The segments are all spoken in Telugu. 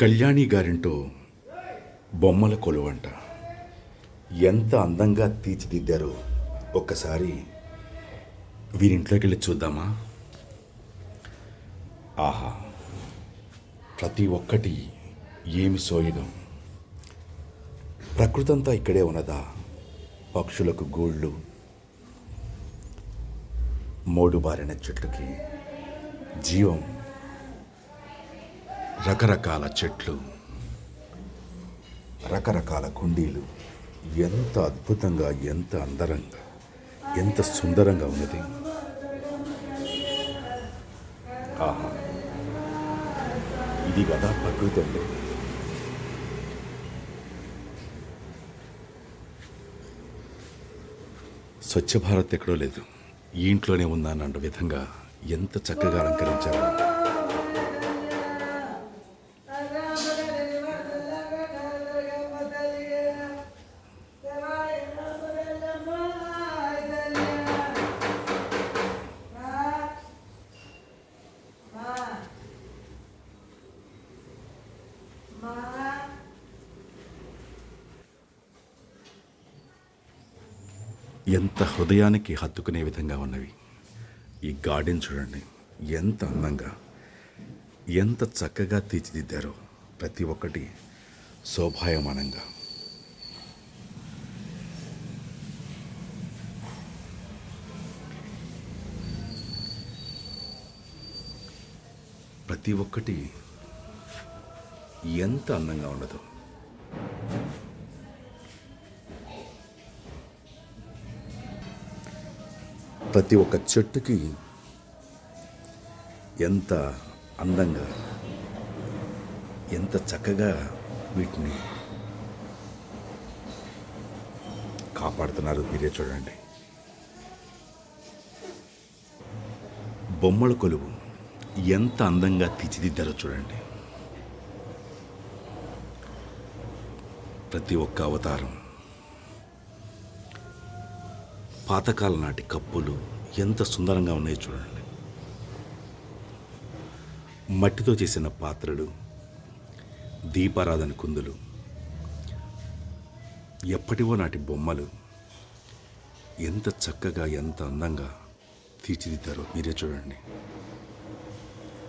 కళ్యాణి గారింటో బొమ్మల కొలువంట. ఎంత అందంగా తీర్చిదిద్దారో ఒక్కసారి వీరింట్లోకి వెళ్ళి చూద్దామా? ఆహా ప్రతి ఒక్కటి ఏమి సోయడం ప్రకృతంతా ఇక్కడే ఉన్నదా? పక్షులకు గూళ్ళు మోడుబారిన చెట్లకి జీవం రకరకాల చెట్లు రకరకాల కుండీలు ఎంత అద్భుతంగా ఎంత అందరంగా ఎంత సుందరంగా ఉన్నది. ఆహా ఇది కదా ప్రకృతి అంటే స్వచ్ఛ భారత్ ఎక్కడో లేదు. ఈ ఇంట్లోనే ఉందన్న విధంగా ఎంత చక్కగా అలంకరించారు. హృదయానికి హత్తుకునే విధంగా ఉన్నవి. ఈ గార్డెన్ చూడండి ఎంత అందంగా ఎంత చక్కగా తీర్చిదిద్దారో ప్రతి ఒక్కటి శోభాయమానంగా. ప్రతి ఒక్కటి ఎంత అందంగా ఉండదో ప్రతి ఒక్క చెట్టుకి ఎంత అందంగా ఎంత చక్కగా వీటిని కాపాడుతున్నారు మీరే చూడండి. బొమ్మల కొలువు ఎంత అందంగా తీర్చిదిద్దారో చూడండి. ప్రతి ఒక్క అవతారం పాతకాల నాటి కప్పులు ఎంత సుందరంగా ఉన్నాయో చూడండి. మట్టితో చేసిన పాత్రలు దీపారాధన కుందులు ఎప్పటివో నాటి బొమ్మలు ఎంత చక్కగా ఎంత అందంగా తీర్చిదిద్దారో మీరే చూడండి.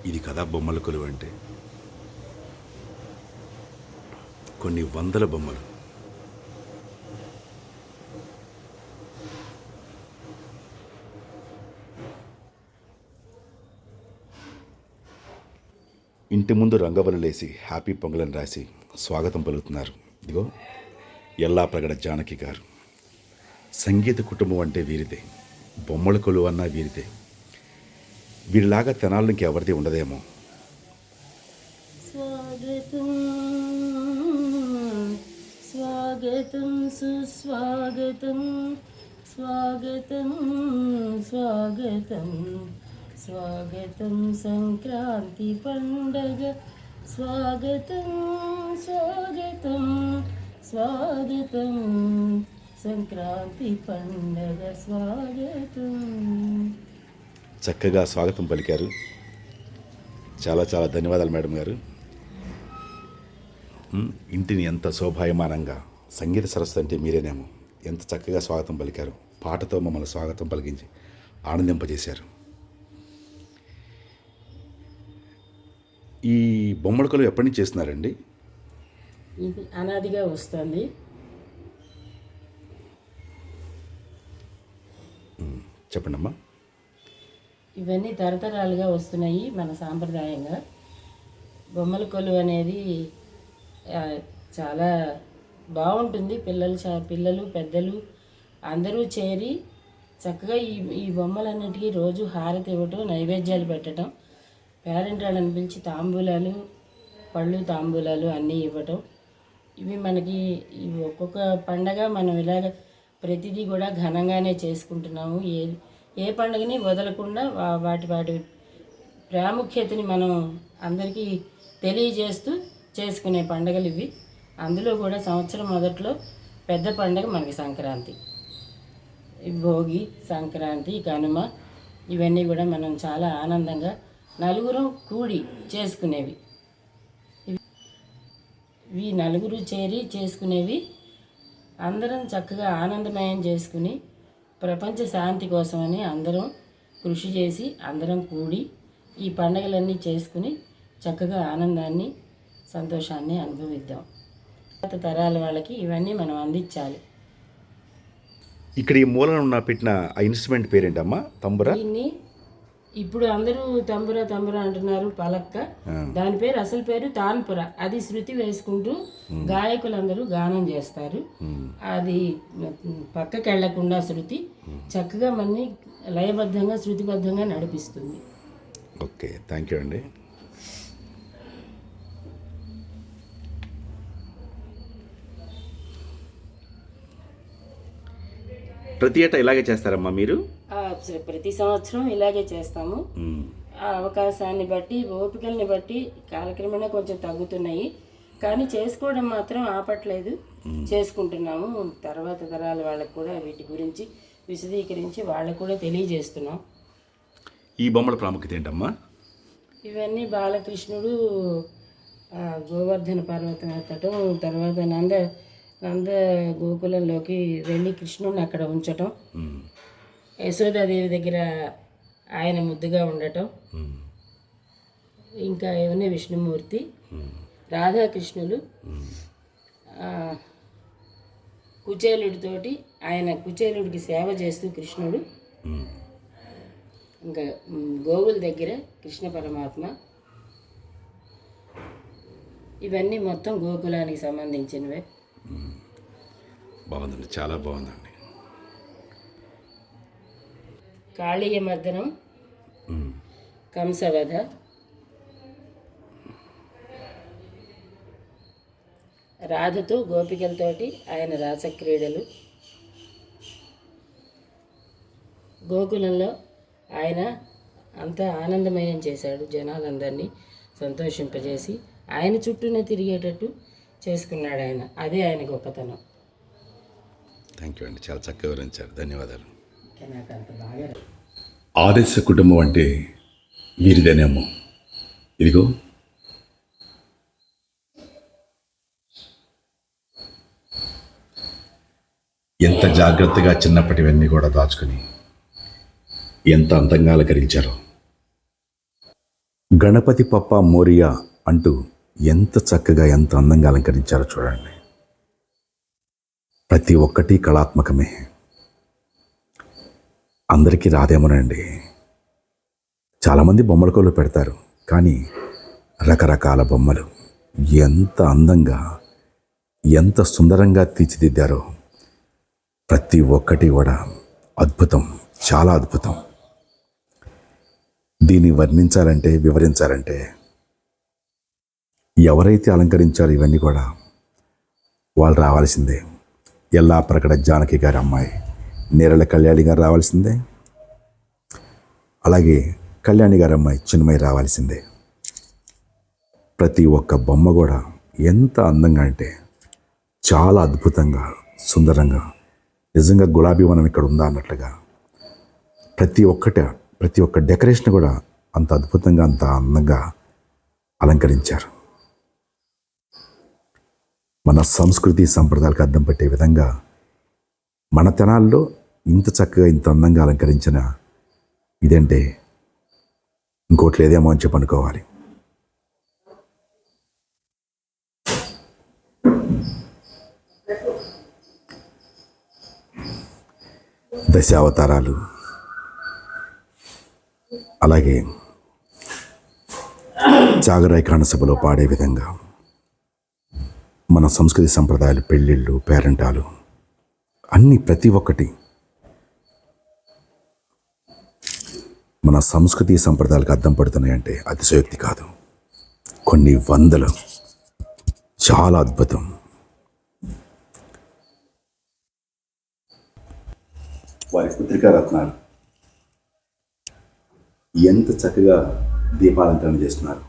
ఇది కదా బొమ్మల కొలువంటే కొన్ని వందల బొమ్మలు. ఇంటి ముందు రంగవల్లులేసి హ్యాపీ పొంగలని రాసి స్వాగతం పలుకుతున్నారు. ఇదిగో ఎల్లా ప్రగడ జానకి గారు. సంగీత కుటుంబం అంటే వీరిదే. బొమ్మల కొలువు అన్నా వీరిదే. వీరిలాగా తెనాలు ఇంకెవరిది ఉండదేమో. స్వాగతం స్వాగతం సుస్వాగతం స్వాగతం స్వాగతం. స్వాగతం సంక్రాంతి పండగ. స్వాగతం స్వాగతం స్వాగతం. సంక్రాంతి పండగ స్వాగతం. చక్కగా స్వాగతం పలికారు. చాలా చాలా ధన్యవాదాలు మేడం గారు. ఇంటిని ఎంత శోభాయమానంగా సంగీత సరస్సు అంటే మీరేనేమో ఎంత చక్కగా స్వాగతం పలికారు. పాటతో మమ్మల్ని స్వాగతం పలికించి ఆనందింపజేశారు. ఈ బొమ్మల కొలువు ఎప్పటి నుంచి చేస్తున్నారండి? ఇది అనాదిగా వస్తుంది. చెప్పండి అమ్మా ఇవన్నీ తరతరాలుగా వస్తున్నాయి మన సాంప్రదాయంగా. బొమ్మల కొలువు అనేది చాలా బాగుంటుంది. పిల్లలు చా పిల్లలు పెద్దలు అందరూ చేరి చక్కగా ఈ ఈ బొమ్మలన్నిటికీ రోజు హారతి ఇవ్వటం నైవేద్యాలు పెట్టడం పేరెంట్ వాళ్ళని పిలిచి తాంబూలాలు పళ్ళు తాంబూలాలు అన్నీ ఇవ్వటం. ఇవి మనకి ఇవి ఒక్కొక్క పండగ మనం ఇలాగ ప్రతిదీ కూడా ఘనంగానే చేసుకుంటున్నాము. ఏ ఏ పండుగని వదలకుండా వాటి వాటి ప్రాముఖ్యతని మనం అందరికీ తెలియజేస్తూ చేసుకునే పండుగలు ఇవి. అందులో కూడా సంవత్సరం మొదట్లో పెద్ద పండుగ మనకి సంక్రాంతి. భోగి సంక్రాంతి కనుమ ఇవన్నీ కూడా మనం చాలా ఆనందంగా నలుగురం కూడి చేసుకునేవి. ఇవి ఈ నలుగురు చేరి చేసుకునేవి. అందరం చక్కగా ఆనందమయం చేసుకుని ప్రపంచ శాంతి కోసమని అందరం కృషి చేసి అందరం కూడి ఈ పండగలన్నీ చేసుకుని చక్కగా ఆనందాన్ని సంతోషాన్ని అనుభవిద్దాం. పాత తరాల వాళ్ళకి ఇవన్నీ మనం అందించాలి. ఇక్కడ ఈ మూలన ఉన్న పెట్టిన ఇన్స్ట్రుమెంట్ పేరేంటమ్మా? తంబురా? దీన్ని ఇప్పుడు అందరూ తంబుర తంబుర అంటున్నారు పలక్క. దాని పేరు అసలు పేరు తాన్పుర. అది శృతి వేసుకుంటూ గాయకులందరూ గానం చేస్తారు. అది పక్కకి వెళ్ళకుండా శృతి చక్కగా మన్ని లయబద్ధంగా శృతిబద్ధంగా నడిపిస్తుంది. ఓకే థ్యాంక్ యూ అండి. ప్రతి ఏటా ఇలాగే చేస్తారమ్మా మీరు? ప్రతి సంవత్సరం ఇలాగే చేస్తాము. ఆ అవకాశాన్ని బట్టి ఓపికల్ని బట్టి కాలక్రమేణా కొంచెం తగ్గుతున్నాయి. కానీ చేసుకోవడం మాత్రం ఆపట్లేదు. చేసుకుంటున్నాము. తర్వాత తరాల వాళ్ళకు కూడా వీటి గురించి విశదీకరించి వాళ్ళకు కూడా తెలియజేస్తున్నాం. ఈ బొమ్మల ప్రాముఖ్యత ఏంటమ్మా? ఇవన్నీ బాలకృష్ణుడు గోవర్ధన పర్వతం ఎత్తటం తర్వాత నంద నంద గోకులంలోకి వెళ్ళి కృష్ణుడిని అక్కడ ఉంచటం. యశోదాదేవి దగ్గర ఆయన ముద్దుగా ఉండటం. ఇంకా ఏమన్నా విష్ణుమూర్తి. రాధాకృష్ణులు కుచేలుడితోటి ఆయన కుచేలుడికి సేవ చేస్తూ కృష్ణుడు. ఇంకా గోవుల దగ్గర కృష్ణ పరమాత్మ ఇవన్నీ మొత్తం గోకులానికి సంబంధించినవే బాగుందండి చాలా బాగుందండి. కాళీయ మర్దనం కంసవధ. రాధతో గోపికలతోటి ఆయన రాసక్రీడలు. గోకులంలో ఆయన అంతా ఆనందమయం చేశాడు జనాలందరినీ సంతోషింపజేసి. ఆయన చుట్టూనే తిరిగేటట్టు చేసుకున్నాడు ఆయన అదే ఆయన గొప్పతనం. థ్యాంక్ యూ అండి. చాలా చక్కగా వివరించారు. ధన్యవాదాలు. ఇంకా నాకు అంత బాగా ఆదర్శ కుటుంబం అంటే వీరిదేనేమో. ఇదిగో. ఎంత జాగ్రత్తగా చిన్నప్పటివన్నీ కూడా దాచుకుని ఎంత అందంగా అలంకరించారో. గణపతి పప్ప మోరియా అంటూ ఎంత చక్కగా ఎంత అందంగా అలంకరించారో చూడండి. ప్రతి ఒక్కటి కళాత్మకమే. అందరికీ రాదేమోనండి. చాలామంది బొమ్మల కొలు పెడతారు కానీ రకరకాల బొమ్మలు ఎంత అందంగా ఎంత సుందరంగా తీర్చిదిద్దారో ప్రతి ఒక్కటి కూడా అద్భుతం చాలా అద్భుతం. దీన్ని వర్ణించాలంటే వివరించాలంటే ఎవరైతే అలంకరించారో ఇవన్నీ కూడా వాళ్ళు రావాల్సిందే. ఎల్లా ప్రకట జానకి గారి అమ్మాయి నేరళ కళ్యాణి గారు రావాల్సిందే. అలాగే కళ్యాణి గారి అమ్మాయి చిన్మయి రావాల్సిందే. ప్రతి ఒక్క బొమ్మ కూడా ఎంత అందంగా అంటే చాలా అద్భుతంగా సుందరంగా నిజంగా గులాబీ వనం ఇక్కడ ఉందా అన్నట్లుగా ప్రతి ఒక్కట ప్రతి ఒక్క డెకరేషన్ కూడా అంత అద్భుతంగా అంత అందంగా అలంకరించారు. మన సంస్కృతి సంప్రదాయాలకు అద్దం పట్టే విధంగా మన తెనాల్లో ఇంత చక్కగా ఇంత అందంగా అలంకరించిన ఇదంటే? ఇంకోటి లేదేమో అని చెప్పి అనుకోవాలి. దశావతారాలు. అలాగే జాగరాయకాండ సభలో పాడే విధంగా మన సంస్కృతి సంప్రదాయాలు పెళ్ళిళ్ళు పేరెంటాలు అన్నీ ప్రతి ఒక్కటి మన సంస్కృతి సంప్రదాయాలకు అద్దం పడుతున్నాయంటే అతిశయోక్తి కాదు. కొన్ని వందలు. చాలా అద్భుతం. వారి పుత్రికా రత్నాలు ఎంత చక్కగా దీపాలంకరణ చేస్తున్నారు.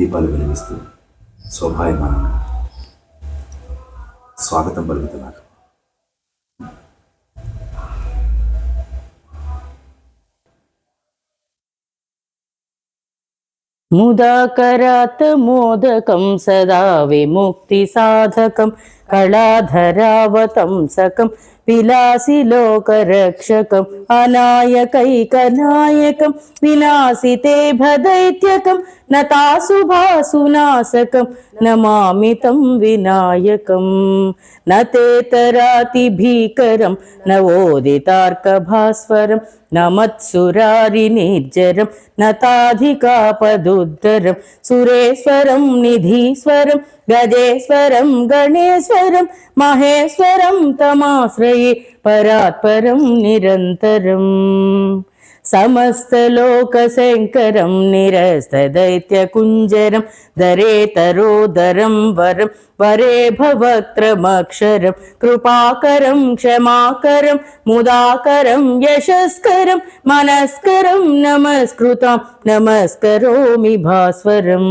దీపాలు వెలిగిస్తూ శోభాయమానంగా స్వాగతం పలుకుతున్నారు ముదాకరాత్ మోదకం సదా విముక్తి कलाधरावतंसकं विलासिलोकरक्षकम् अनायकैकनायकं विनाशिते भदैत्यकं नतासुभासुनाशकं नमामि तं विनायकं न तेतरातिभीकरं न ओदितार्कभास्वरं न मत्सुरारिनिर्जरं नताधिकापदुद्धरं सुरेश्वरं निधीश्वरं गजेश्वरं गणेश्वरम् हेश्वरं तमाश्रये परात्परं निरन्तरम् समस्तलोकशङ्करं निरस्तदैत्यकुञ्जरं दरेतरोदरं वरं वरे भवक्त्रमक्षरं कृपाकरं क्षमाकरं मुदाकरं यशस्करं मनस्करं नमस्कृतां नमस्करोमि भास्वरम्।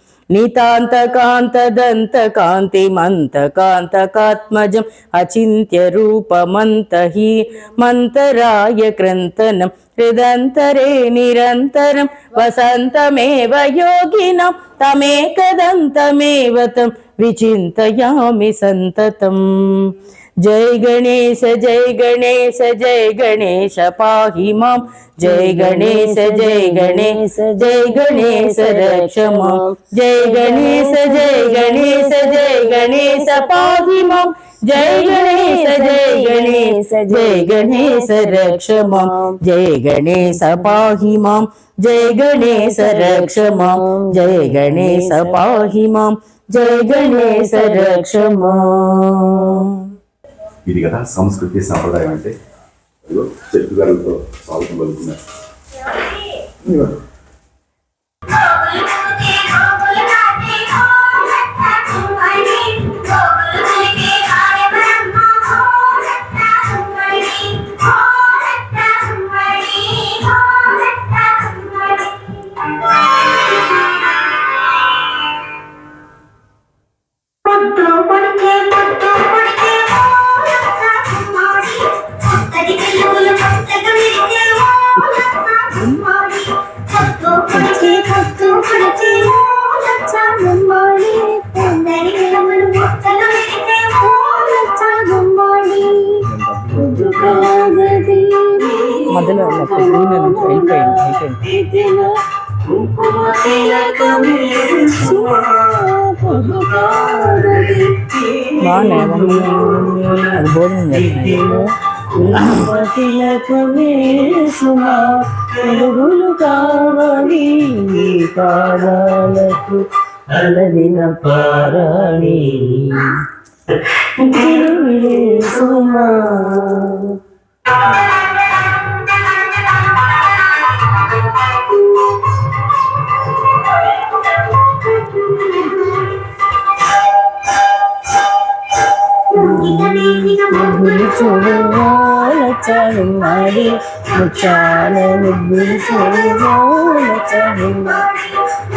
నితాంతకాంతదంతకాంతిమంతకాంతకాత్మజం అచింత్య రూపమంతహి మంతరాయ క్రంతనం హృదంతరే నిరంతరం వసంతమేవ యోగినం తమేకదంతమేవ తం విచింతయామి సంతతం जय गणेश जय गणेश जय गणेश पाही माँ जय गणेश जय गणेश जय गणेश रक्ष माँ जय गणेश जय गणेश जय गणेश पाही माँ जय गणेश जय गणेश जय गणेश रक्ष माँ जय गणेश पाही माम जय गणेश रक्ष माँ जय गणेश पाही माम जय गणेश रक्ष माँ ఇది కదా సంస్కృతి సాంప్రదాయం అంటే. ఇదిగో చెట్టు గారులతో స్వాగతం పలుకున్నారు నూనె నుంచి వెళ్ళిపోయింది అయిపోయింది బాగున్నాయి అది భోజనం తిలకమే సుమా వెలుగులు కావాలి పాదాలకు అలదిన పారాణి. తిరువిలే సుమా ముగ్గులు చూడాలచాలున్నాడి ముచ్చాల ముగ్గులు చూడాలచాలున్నాడి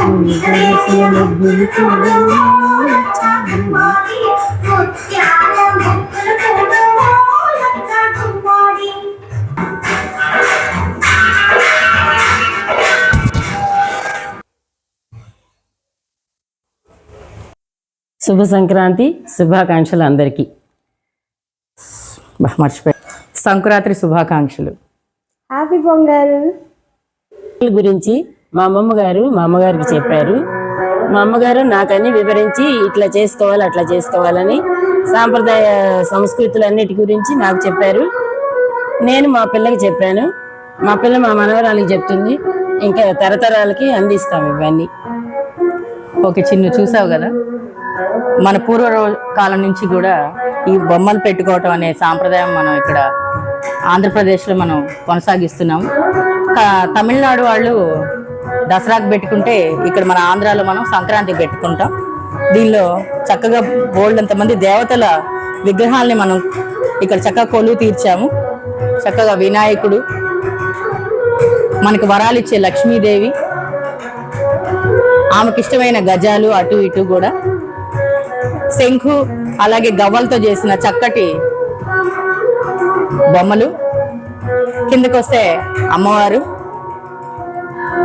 ముగ్గులు చూడాలచాలున్నాడి శుభ సంక్రాంతి శుభాకాంక్షలు అందరికీ. బా, మర్చిపోయా. సంక్రాంతి శుభాకాంక్షలు. హ్యాపీ పొంగల్ గురించి మా అమ్మమ్మ గారు మా అమ్మగారికి చెప్పారు. మా అమ్మగారు నాకన్నీ వివరించి ఇట్లా చేసుకోవాలి అట్లా చేసుకోవాలని సాంప్రదాయ సంస్కృతులన్నిటి గురించి నాకు చెప్పారు. నేను మా పిల్లకి చెప్పాను. మా పిల్ల మా మనవరాలకి చెప్తుంది. ఇంకా తరతరాలకి అందిస్తాం ఇవన్నీ. ఓకే చిన్న చూసావు కదా? మన పూర్వ కాలం నుంచి కూడా ఈ బొమ్మలు పెట్టుకోవటం అనే సాంప్రదాయం మనం ఇక్కడ ఆంధ్రప్రదేశ్లో మనం కొనసాగిస్తున్నాం. తమిళనాడు వాళ్ళు దసరాకు పెట్టుకుంటే ఇక్కడ మన ఆంధ్రాలో మనం సంక్రాంతికి పెట్టుకుంటాం. దీనిలో చక్కగా బోల్డ్ దేవతల విగ్రహాల్ని మనం ఇక్కడ చక్కగా కొలువు తీర్చాము. చక్కగా వినాయకుడు మనకు వరాలు ఇచ్చే లక్ష్మీదేవి ఆమెకిష్టమైన గజాలు అటు ఇటు కూడా శంఖు అలాగే గవ్వలతో చేసిన చక్కటి బొమ్మలు. కిందకు వస్తే అమ్మవారు.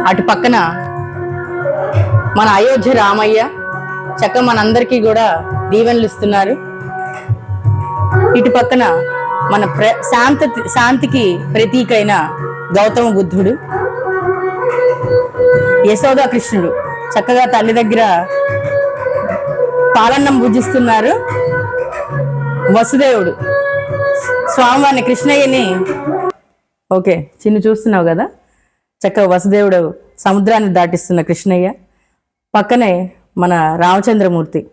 అటు పక్కన మన అయోధ్య రామయ్య. చక్క మనందరికీ కూడా దీవెనలు ఇస్తున్నారు. ఇటు పక్కన మన ప్ర శాంత శాంతికి ప్రతీకైన గౌతమ బుద్ధుడు. యశోదా కృష్ణుడు. చక్కగా తల్లి దగ్గర పాలన్నం పూజిస్తున్నారు. వసుదేవుడు. స్వామివారిని కృష్ణయ్యని. ఓకే చిన్న చూస్తున్నావు కదా? చక్కగా వసుదేవుడు సముద్రాన్ని దాటిస్తున్న కృష్ణయ్య. పక్కనే మన రామచంద్రమూర్తి.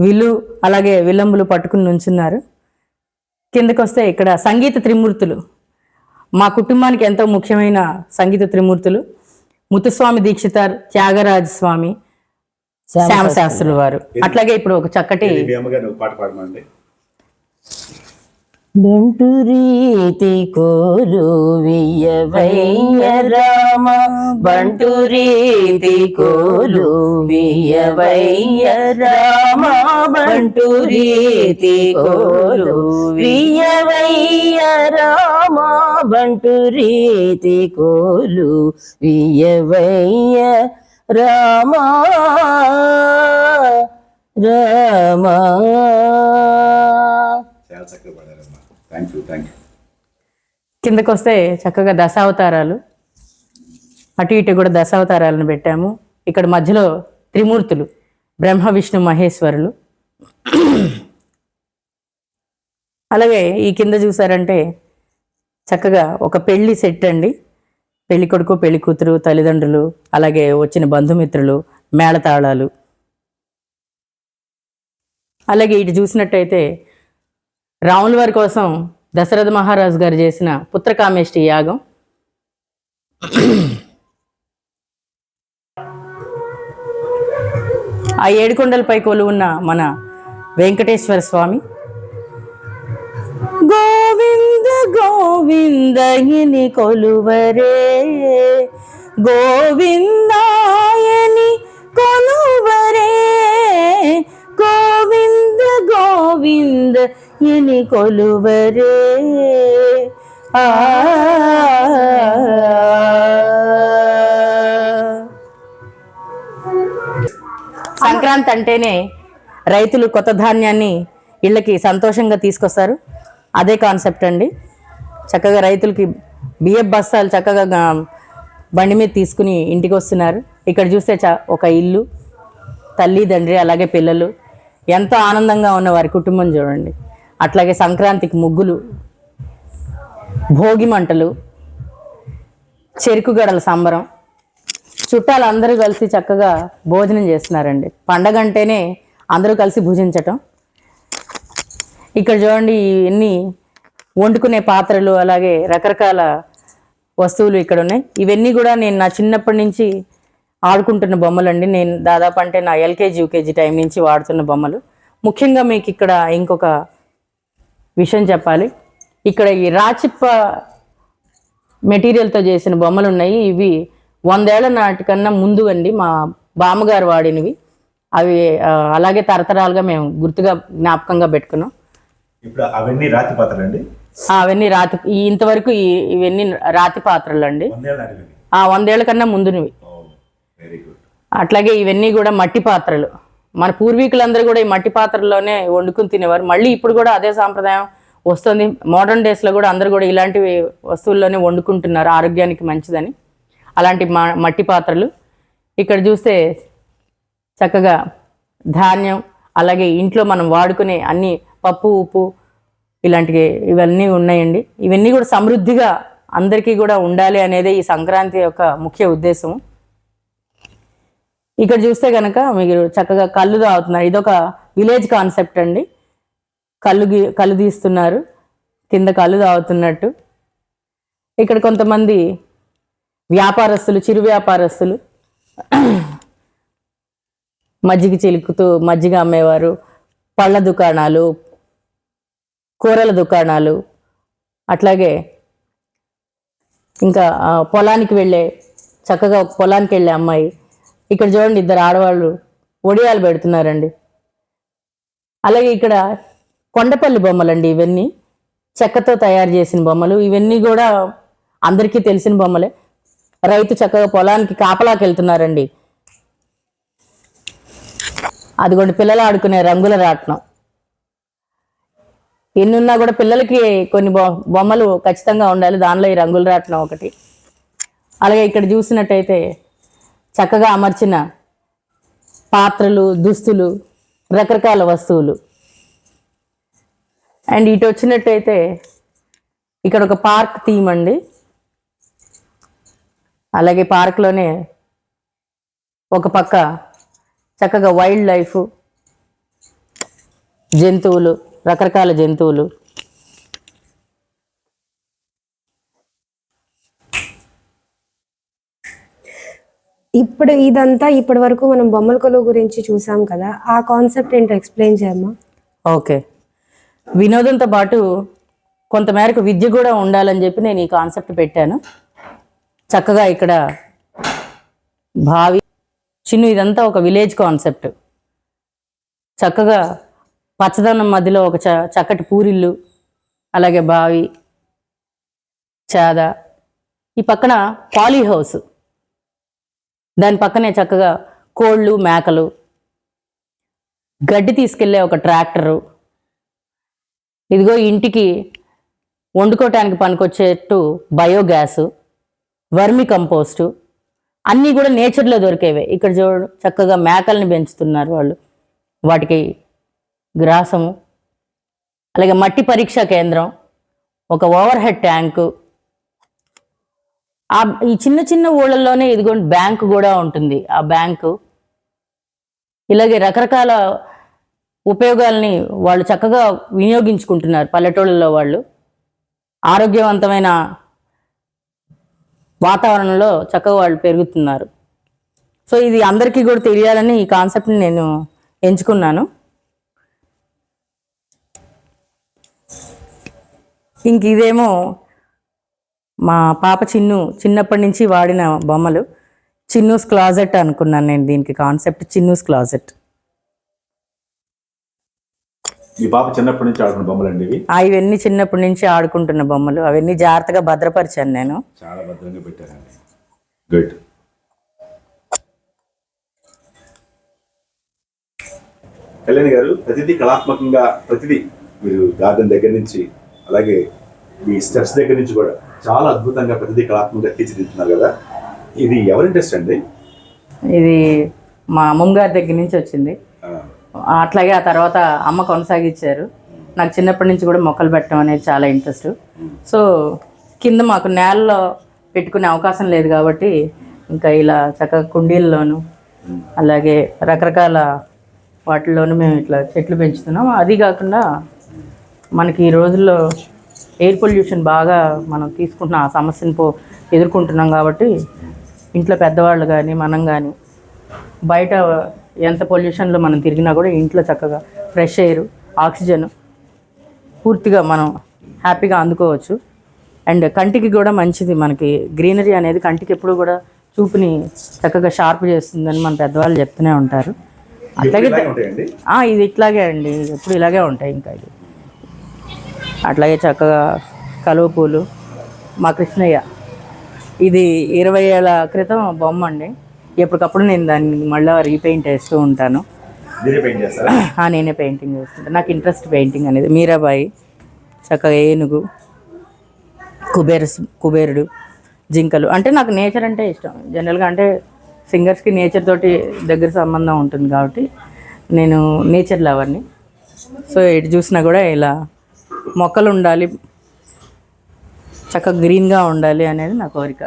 విల్లు అలాగే విలంబులు పట్టుకుని నుంచున్నారు. కిందకు వస్తే ఇక్కడ సంగీత త్రిమూర్తులు. మా కుటుంబానికి ఎంతో ముఖ్యమైన సంగీత త్రిమూర్తులు. ముత్తుస్వామి దీక్షితార్ త్యాగరాజ స్వామి శ్యామశాస్త్రులు వారు. అట్లాగే ఇప్పుడు ఒక చక్కటి పాట పాడమండి. బంటు రీతి కోలు వియ్యవయ్య రామ. బంటు రీతి కోలు వియ్యవయ్య రామ. బంటు రీతి కోలు వియ్యవయ్య రామ. బంటు రీతి కోలు వియ్యవయ్య రామ రామ. కిందకు వస్తే చక్కగా దశావతారాలు. అటు ఇటు కూడా దశావతారాలను పెట్టాము. ఇక్కడ మధ్యలో త్రిమూర్తులు బ్రహ్మ విష్ణు మహేశ్వరులు. అలాగే ఈ కింద చూసారంటే చక్కగా ఒక పెళ్ళి సెట్ అండి. పెళ్ళి కొడుకు పెళ్ళి కూతురు తల్లిదండ్రులు అలాగే వచ్చిన బంధుమిత్రులు మేళతాళాలు. అలాగే ఇటు చూసినట్టయితే రాముల వారి కోసం దశరథ మహారాజు గారు చేసిన పుత్రకామేష్టి యాగం. ఆ ఏడుకొండలపై కొలువున్న మన వెంకటేశ్వర స్వామి. గో గోవిందగిని కొలువరే. గోవిందాయని కొలువరే. గోవింద గోవింద ఇని కొలువరే. ఆ. సంక్రాంతి అంటేనే రైతులు కొత్త ధాన్యాన్ని ఇళ్ళకి సంతోషంగా తీసుకొస్తారు. అదే కాన్సెప్ట్ అండి. చక్కగా రైతులకి బియ్యం బస్తాలు చక్కగా బండి మీద తీసుకుని ఇంటికి వస్తున్నారు. ఇక్కడ చూస్తే చ ఒక ఇల్లు తల్లి తండ్రి అలాగే పిల్లలు. ఎంతో ఆనందంగా ఉన్న వారి కుటుంబం చూడండి. అట్లాగే సంక్రాంతికి ముగ్గులు భోగి మంటలు చెరుకు గడల సంబరం. చుట్టాలు అందరూ కలిసి చక్కగా భోజనం చేస్తున్నారండి. పండగ అంటేనే అందరూ కలిసి భుజించటం. ఇక్కడ చూడండి ఇవన్నీ వండుకునే పాత్రలు అలాగే రకరకాల వస్తువులు ఇక్కడ ఉన్నాయి. ఇవన్నీ కూడా నేను నా చిన్నప్పటి నుంచి ఆడుకుంటున్న బొమ్మలండి. నేను దాదాపు అంటే నా ఎల్కేజీ యూకేజీ టైం నుంచి వాడుతున్న బొమ్మలు. ముఖ్యంగా మీకు ఇక్కడ ఇంకొక విషయం చెప్పాలి. ఇక్కడ ఈ రాచిప్ప మెటీరియల్తో చేసిన బొమ్మలు ఉన్నాయి. ఇవి వందేళ్ళ నాటికన్నా ముందు అండి. మా బామ్మగారు వాడినవి. అవి అలాగే తరతరాలుగా మేము గుర్తుగా జ్ఞాపకంగా పెట్టుకున్నాం. ఇప్పుడు అవన్నీ రాతి పాత్రలు అండి అవన్నీ రాతి ఇంతవరకు ఇవన్నీ రాతి పాత్రలు అండి వందేళ్ళ కన్నా ముందునివి. అట్లాగే ఇవన్నీ కూడా మట్టి పాత్రలు. మన పూర్వీకులందరూ కూడా ఈ మట్టి పాత్రల్లోనే వండుకుని తినేవారు. మళ్ళీ ఇప్పుడు కూడా అదే సాంప్రదాయం వస్తుంది. మోడర్న్ డేస్లో కూడా అందరూ కూడా ఇలాంటివి వస్తువుల్లోనే వండుకుంటున్నారు. ఆరోగ్యానికి మంచిదని. అలాంటి మా మట్టి పాత్రలు. ఇక్కడ చూస్తే చక్కగా ధాన్యం అలాగే ఇంట్లో మనం వాడుకునే అన్ని పప్పు ఉప్పు ఇలాంటివి ఇవన్నీ ఉన్నాయండి. ఇవన్నీ కూడా సమృద్ధిగా అందరికీ కూడా ఉండాలి అనేది ఈ సంక్రాంతి యొక్క ముఖ్య ఉద్దేశం ఇక్కడ చూస్తే కనుక మీరు చక్కగా కళ్ళు తాగుతున్నారు. ఇదొక విలేజ్ కాన్సెప్ట్ అండి. కళ్ళు గీ- కళ్ళు తీస్తున్నారు. కింద కళ్ళు తాగుతున్నట్టు. ఇక్కడ కొంతమంది వ్యాపారస్తులు చిరు వ్యాపారస్తులు మజ్జిగ చిలుకుతూ మజ్జిగ అమ్మేవారు పళ్ళ దుకాణాలు కూరల దుకాణాలు అట్లాగే ఇంకా పొలానికి వెళ్ళే చక్కగా ఒక పొలానికి వెళ్ళే అమ్మాయి. ఇక్కడ చూడండి ఇద్దరు ఆడవాళ్ళు ఒడియాలు పెడుతున్నారండి. అలాగే ఇక్కడ కొండపల్లి బొమ్మలండి ఇవన్నీ. చెక్కతో తయారు చేసిన బొమ్మలు. ఇవన్నీ కూడా అందరికీ తెలిసిన బొమ్మలే. రైతు చక్కగా పొలానికి కాపలాకి వెళ్తున్నారండి. అదిగోండి పిల్లలు ఆడుకునే రంగుల రాట్నం. ఎన్నున్నా కూడా పిల్లలకి కొన్ని బొమ్మలు ఖచ్చితంగా ఉండాలి. దానిలో ఈ రంగులు రాట్నం ఒకటి. అలాగే ఇక్కడ చూసినట్టయితే చక్కగా అమర్చిన పాత్రలు దుస్తులు రకరకాల వస్తువులు. అండ్ ఇటు వచ్చినట్టయితే ఇక్కడ ఒక పార్క్ థీమ్ అండి. అలాగే పార్క్లోనే ఒక పక్క చక్కగా వైల్డ్ లైఫ్ జంతువులు రకరకాల జంతువులు. ఇప్పుడు ఇదంతా ఇప్పటి వరకు మనం బొమ్మల కొలువు గురించి చూసాం కదా ఆ కాన్సెప్ట్ ఏంటో ఎక్స్ప్లెయిన్ చేయమ్మా. ఓకే. వినోదంతో పాటు కొంతమేరకు విద్య కూడా ఉండాలని చెప్పి నేను ఈ కాన్సెప్ట్ పెట్టాను. చక్కగా ఇక్కడ భావి చిన్ను ఇదంతా ఒక విలేజ్ కాన్సెప్ట్. చక్కగా పచ్చదనం మధ్యలో ఒక చ చక్కటి పూరిల్లు అలాగే బావి చాద. ఈ పక్కన పాలీ హౌస్. దాని పక్కనే చక్కగా కోళ్ళు మేకలు. గడ్డి తీసుకెళ్ళే ఒక ట్రాక్టరు. ఇదిగో ఇంటికి వండుకోవటానికి పనికొచ్చేట్టు బయోగ్యాస్ వర్మి కంపోస్టు. అన్నీ కూడా నేచర్లో దొరికేవే. ఇక్కడ చూడు చక్కగా మేకల్ని పెంచుతున్నారు వాళ్ళు. వాటికి గ్రాసము అలాగే మట్టి పరీక్షా కేంద్రం ఒక ఓవర్ హెడ్ ట్యాంకు ఆ ఈ చిన్న చిన్న ఊళ్ళల్లోనే ఇదిగోండి బ్యాంకు కూడా ఉంటుంది. ఆ బ్యాంకు ఇలాగే రకరకాల ఉపయోగాల్ని వాళ్ళు చక్కగా వినియోగించుకుంటున్నారు పల్లెటూళ్ళలో వాళ్ళు. ఆరోగ్యవంతమైన వాతావరణంలో చక్కగా వాళ్ళు పెరుగుతున్నారు. సో ఇది అందరికీ కూడా తెలియాలని ఈ కాన్సెప్ట్ని నేను ఎంచుకున్నాను. ఇంక ఇదేమో మా పాప చిన్ను చిన్నప్పటి నుంచి వాడిన బొమ్మలు. చిన్నూస్ క్లాజెట్ అనుకున్నాను నేను దీనికి కాన్సెప్ట్ చిన్నూస్ క్లాజెట్. మీ పాప చిన్నప్పటి నుంచి ఆడుకున్న బొమ్మలండి ఇవి? ఆ ఇవన్నీ చిన్నప్పటి నుంచి ఆడుకుంటున్న బొమ్మలు. అవన్నీ జాగ్రత్తగా భద్రపరిచాను నేను. చాలా భద్రంగా పెట్టారండి. గుడ్ కళ్యాణి గారు ప్రతిదీ కళాత్మకంగా ప్రతిదీ మీరు గార్డెన్ దగ్గర నుంచి అలాగే మీ స్టెప్స్ దగ్గర నుంచి కూడా చాలా అద్భుతంగా ప్రతిదీ కళాత్మకంగా తీర్చిదిద్దుతున్నారు కదా. ఇది ఎవరి ఇంట్రెస్ట్ అండి? ఇది మా అమ్మమ్మ గారి దగ్గర నుంచి వచ్చింది. అట్లాగే ఆ తర్వాత అమ్మ కొనసాగించారు. నాకు చిన్నప్పటి నుంచి కూడా మొక్కలు పెట్టడం అనేది చాలా ఇంట్రెస్ట్ సో కింద మాకు నేలలో పెట్టుకునే అవకాశం లేదు కాబట్టి ఇంకా ఇలా చక్కగా కుండీల్లోను అలాగే రకరకాల వాటిల్లోనూ మేము ఇట్లా చెట్లు పెంచుతున్నాం. అది కాకుండా మనకి ఈ రోజుల్లో ఎయిర్ పొల్యూషన్ బాగా మనం తీసుకుంటున్న ఆ సమస్యను పో ఎదుర్కొంటున్నాం కాబట్టి ఇంట్లో పెద్దవాళ్ళు కానీ మనం కానీ బయట ఎంత పొల్యూషన్లో మనం తిరిగినా కూడా ఇంట్లో చక్కగా ఫ్రెష్ ఎయిర్ ఆక్సిజన్ పూర్తిగా మనం హ్యాపీగా అందుకోవచ్చు. అండ్ కంటికి కూడా మంచిది మనకి. గ్రీనరీ అనేది కంటికి ఎప్పుడు కూడా చూపుని చక్కగా షార్ప్ చేస్తుందని మన పెద్దవాళ్ళు చెప్తూనే ఉంటారు. అట్లాగే ఇది ఇట్లాగే అండి. ఎప్పుడు ఇలాగే ఉంటాయి ఇంకా ఇది అట్లాగే చక్కగా కలువ పూలు మా కృష్ణయ్య. ఇది ఇరవై ఏళ్ళ క్రితం బొమ్మ అండి. ఎప్పటికప్పుడు నేను దాన్ని మళ్ళీ రీపెయింట్ వేస్తూ ఉంటాను. నేనే పెయింటింగ్ వేస్తుంటాను నాకు ఇంట్రెస్ట్ పెయింటింగ్ అనేది. మీరాబాయి చక్కగా ఏనుగు కుబేర కుబేరుడు జింకలు. అంటే నాకు నేచర్ అంటే ఇష్టం. జనరల్గా అంటే సింగర్స్కి నేచర్ తోటి దగ్గర సంబంధం ఉంటుంది కాబట్టి నేను నేచర్ లవర్ని. సో ఎటు చూసినా కూడా ఇలా మొక్కలు ఉండాలి చక్కగా గ్రీన్గా ఉండాలి అనేది నా కోరిక.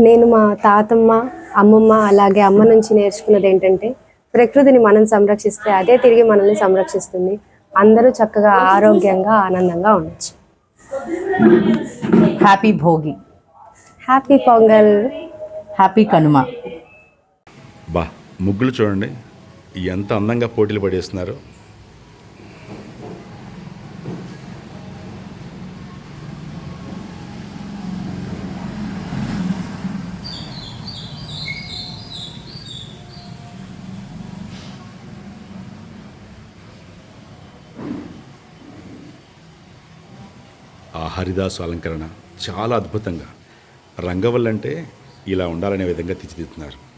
నేను మా తాతమ్మ అమ్మమ్మ అలాగే అమ్మ నుంచి నేర్చుకున్నది ఏంటంటే ప్రకృతిని మనం సంరక్షిస్తే అదే తిరిగి మనల్ని సంరక్షిస్తుంది. అందరూ చక్కగా ఆరోగ్యంగా ఆనందంగా ఉండొచ్చు. Happy Bhogi. Happy Pongal. Happy Kanuma. బా ముగ్గులు చూడండి. ఎంత అందంగా పోటీలు పడేస్తున్నారు ఆ హరిదాసు అలంకరణ చాలా అద్భుతంగా. రంగవల్లంటే ఇలా ఉండాలనే విధంగా తీర్చిదిద్దుతున్నారు.